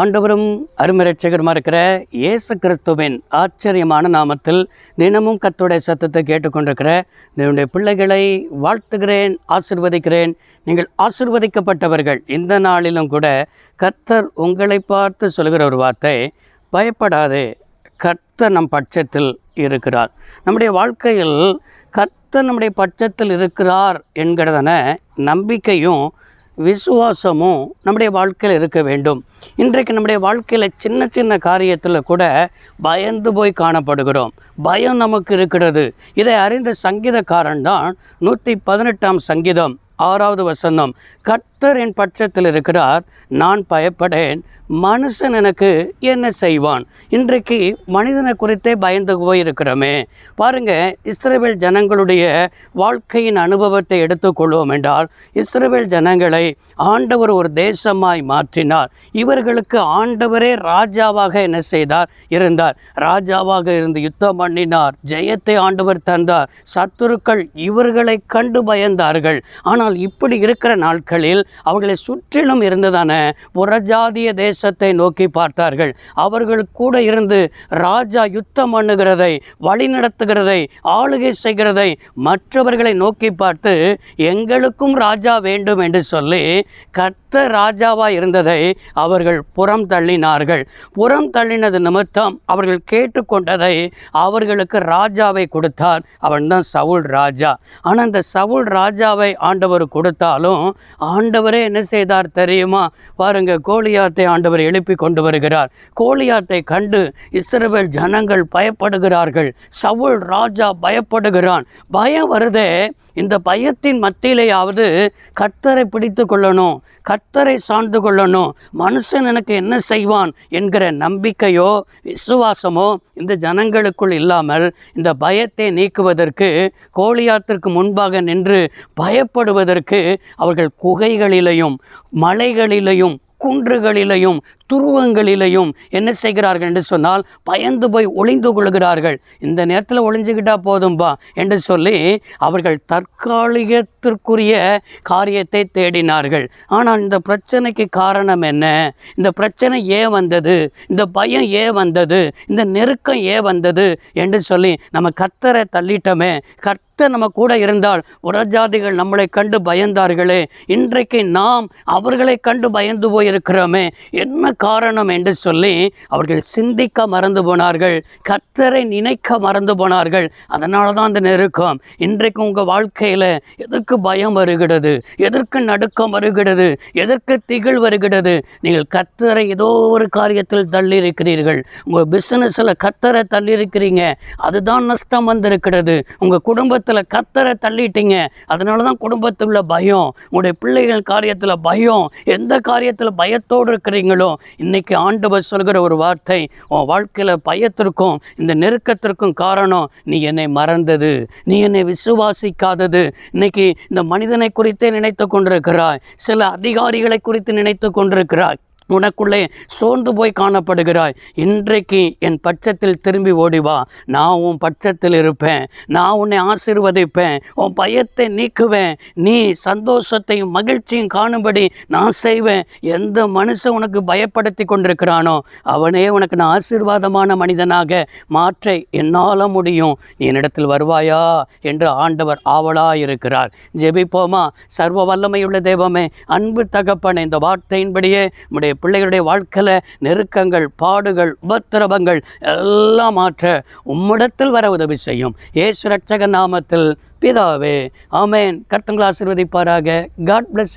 ஆண்டவரும் அருமரட்சகருமா இருக்கிற இயேசு கிறிஸ்துவின் ஆச்சரியமான நாமத்தில் தினமும் கத்தோடைய சத்தத்தை கேட்டுக்கொண்டிருக்கிற என்னுடைய பிள்ளைகளை வாழ்த்துகிறேன் ஆசிர்வதிக்கிறேன். நீங்கள் ஆசிர்வதிக்கப்பட்டவர்கள். இந்த நாளிலும் கூட கர்த்தர் உங்களை பார்த்து சொல்கிற ஒரு வார்த்தை பயப்படாதே கர்த்தர் நம் பட்சத்தில் இருக்கிறார். நம்முடைய வாழ்க்கையில் கர்த்தர் நம்முடைய பட்சத்தில் இருக்கிறார் என்கிறதான நம்பிக்கையும் விசுவாசமும் நம்முடைய வாழ்க்கையில் இருக்க வேண்டும். இன்றைக்கு நம்முடைய வாழ்க்கையில் சின்ன சின்ன காரியத்தில் கூட பயந்து போய் காணப்படுகிறோம். பயம் நமக்கு இருக்கிறது. இதை அறிந்த சங்கீதக்காரன் தான் நூற்றி பதினெட்டாம் சங்கீதம் ஆறாவது வசனம். கர்த்தர் என் பட்சத்தில் இருக்கிறார் நான் பயப்படேன் மனுஷன் எனக்கு என்ன செய்வான்? இன்றைக்கு மனிதனை குறித்தே பயந்து போயிருக்கிறோமே. பாருங்க இஸ்ரவேல் ஜனங்களுடைய வாழ்க்கையின் அனுபவத்தை எடுத்துக்கொள்வோம் என்றால் இஸ்ரவேல் ஜனங்களை ஆண்டவர் ஒரு தேசமாய் மாற்றினார். இவர்களுக்கு ஆண்டவரே ராஜாவாக என்ன செய்தார்? இருந்தார். ராஜாவாக இருந்து யுத்தம் பண்ணினார். ஜெயத்தை ஆண்டவர் தந்தார். சத்துருக்கள் இவர்களை கண்டு பயந்தார்கள். ஆனால் இப்படி இருக்கிற நாட்களில் அவர்களை சுற்றிலும் இருந்ததான புறஜாதிய தேசத்தை நோக்கி பார்த்தார்கள். அவர்கள் கூட இருந்து ராஜா யுத்தம் பண்ணுகிறதை வழிநடத்துகிறதை ஆளுகை செய்கிறதை மற்றவர்களை நோக்கி பார்த்து எங்களுக்கும் ராஜா வேண்டும் என்று சொல்லி கர்த்த ராஜாவா இருந்ததை அவர்கள் புறம் தள்ளினார்கள். புறம் தள்ளினது நிமித்தம் அவர்கள் கேட்டுக்கொண்டதை அவர்களுக்கு ராஜாவை கொடுத்தார். அவன் தான் சவுல் ராஜா. ஆனால் அந்த சவுல் ராஜாவை ஆண்டவர் கொடுத்தாலும் ஆண்டவர் என்ன செய்தார் தெரியுமா? பாருங்க கோழியாத்தை ஆண்டவர் எழுப்பி கொண்டு வருகிறார். கோழியாத்தை கண்டு இஸ்ரவேல் ஜனங்கள் பயப்படுகிறார்கள். சவுல் ராஜா பயப்படுகிறான். பயம் வருதே. இந்த பயத்தின் மத்தியிலேயாவது கர்த்தரை பிடித்து கொள்ளணும் கர்த்தரை சார்ந்து கொள்ளணும். மனுஷன் எனக்கு என்ன செய்வான் என்கிற நம்பிக்கையோ விசுவாசமோ இந்த ஜனங்களுக்குள் இல்லாமல் இந்த பயத்தை நீக்குவதற்கு கோழியாத்திற்கு முன்பாக நின்று பயப்படுவதற்கு அவர்கள் குகைகள் மலைகளிலையும் மலைகளிலையும் குன்றுகளிலையும் துருவங்களிலையும் என்ன செய்கிறார்கள் என்று சொன்னால் பயந்து போய் ஒளிந்து கொள்கிறார்கள். இந்த நேரத்தில் ஒளிஞ்சுக்கிட்டா போதும்பா என்று சொல்லி அவர்கள் தற்காலிகத்திற்குரிய காரியத்தை தேடினார்கள். ஆனால் இந்த பிரச்சனைக்கு காரணம் என்ன? இந்த பிரச்சனை ஏன் வந்தது? இந்த பயம் ஏன் வந்தது? இந்த நெருக்கம் ஏன் வந்தது? என்று சொல்லி நம்ம கத்தரை தள்ளிட்டோமே. கர்த்த நம்ம கூட இருந்தால் உரஜாதிகள் நம்மளை கண்டு பயந்தார்களே. இன்றைக்கு நாம் அவர்களை கண்டு பயந்து போயிருக்கிறோமே. என்ன காரணம் என்று சொல்லி அவர்கள் சிந்திக்க மறந்து போனார்கள். கர்த்தரை நினைக்க மறந்து போனார்கள். அதனால தான் அந்த நெருக்கம். இன்றைக்கு உங்கள் வாழ்க்கையில் எதற்கு பயம் வருகிறது? எதற்கு நடுக்கம் வருகிறது? எதற்கு திகழ் வருகிறது? நீங்கள் கர்த்தரை ஏதோ ஒரு காரியத்தில் தள்ளி இருக்கிறீர்கள் உங்கள் பிஸ்னஸில் கத்தரை தள்ளி இருக்கிறீங்க அதுதான் நஷ்டம் வந்திருக்கிறது. உங்கள் குடும்பத்தில் கத்தரை தள்ளிட்டீங்க. அதனால தான் குடும்பத்தில் உள்ள பயம். உங்களுடைய பிள்ளைகள் காரியத்தில் பயம். எந்த காரியத்தில் பயத்தோடு இருக்கிறீங்களோ இன்னைக்கு ஆண்டவர் சொல்கிற ஒரு வார்த்தை உன் வாழ்க்கையில் பயத்திற்கும் இந்த நெருக்கத்திற்கும் காரணம் நீ என்னை மறந்தது. நீ என்னை விசுவாசிக்காதது. இன்னைக்கு இந்த மனிதனை குறித்தே நினைத்து கொண்டிருக்கிறாய். சில அதிகாரிகளை குறித்து நினைத்து கொண்டிருக்கிறாய். உனக்குள்ளே சோர்ந்து போய் காணப்படுகிறாய். இன்றைக்கு என் பட்சத்தில் திரும்பி ஓடி வா. நான் உன் பட்சத்தில் இருப்பேன். நான் உன்னை ஆசீர்வதிப்பேன். உன் பயத்தை நீக்குவேன். நீ சந்தோஷத்தையும் மகிழ்ச்சியும் காணும்படி நான் செய்வேன். எந்த மனுஷன் உனக்கு பயப்படுத்தி கொண்டிருக்கிறானோ அவனே உனக்கு நான் ஆசீர்வாதமான மனிதனாக மாற்ற என்னால் முடியும். நீ என்னிடத்தில் வருவாயா என்று ஆண்டவர் ஆவலாயிருக்கிறார். ஜெபிப்போமா? சர்வ வல்லமையுள்ள தெய்வமே அன்பு தகப்பன இந்த வார்த்தையின்படியே நம்முடைய பிள்ளைகளுடைய வாழ்க்கையில் நெருக்கங்கள் பாடுகள் உபத்திரவங்கள் எல்லாம் மாற்ற உம்மிடத்தில் வர உதவி செய்யும். ஏசு ரட்சக நாமத்தில் பிதாவே ஆமேன். கர்த்தங்களை ஆசீர்வதிப்பாராக. God bless